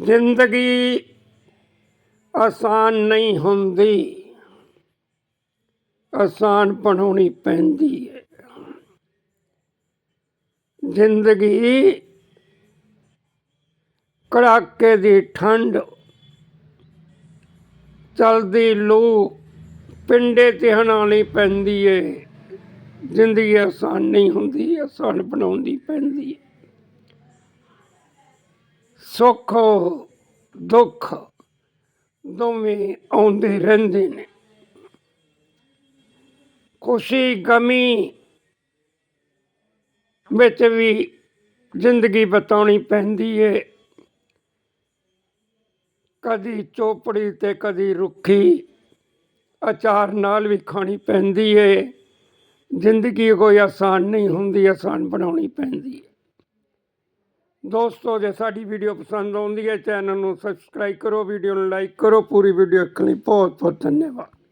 ਜ਼ਿੰਦਗੀ ਆਸਾਨ ਨਹੀਂ ਹੁੰਦੀ। ਆਸਾਨ ਬਣਾਉਣੀ ਪੈਂਦੀ ਹੈ। ਜ਼ਿੰਦਗੀ ਕੜਾਕੇ ਦੀ ਠੰਡ, ਚਲਦੀ ਲੂ, ਪਿੰਡੇ ਤੇ ਹਣਾਉਣੀ ਪੈਂਦੀ ਏ। ਜ਼ਿੰਦਗੀ ਆਸਾਨ ਨਹੀਂ ਹੁੰਦੀ, ਆਸਾਨ ਬਣਾਉਣੀ ਪੈਂਦੀ ਏ। ਸੁੱਖ, ਦੁੱਖ ਦੋਵੇਂ ਆਉਂਦੇ ਰਹਿੰਦੇ ਨੇ। ਖੁਸ਼ੀ, ਗਮੀ ਵਿੱਚ ਵੀ ਜ਼ਿੰਦਗੀ ਬਤਾਉਣੀ ਪੈਂਦੀ ਏ। ਕਦੀ ਚੋਪੜੀ ਤੇ ਕਦੀ ਰੁੱਖੀ ਅਚਾਰ ਨਾਲ ਵੀ ਖਾਣੀ ਪੈਂਦੀ ਏ। ਜ਼ਿੰਦਗੀ ਕੋਈ ਆਸਾਨ ਨਹੀਂ ਹੁੰਦੀ, ਆਸਾਨ ਬਣਾਉਣੀ ਪੈਂਦੀ ਏ। ਦੋਸਤੋ, ਜੇ ਸਾਡੀ ਵੀਡੀਓ ਪਸੰਦ ਆਉਂਦੀ ਹੈ, ਚੈਨਲ ਨੂੰ ਸਬਸਕ੍ਰਾਈਬ ਕਰੋ, ਵੀਡੀਓ ਨੂੰ ਲਾਈਕ ਕਰੋ, ਪੂਰੀ ਵੀਡੀਓ ਦੇਖਣ ਲਈ ਬਹੁਤ ਬਹੁਤ ਧੰਨਵਾਦ।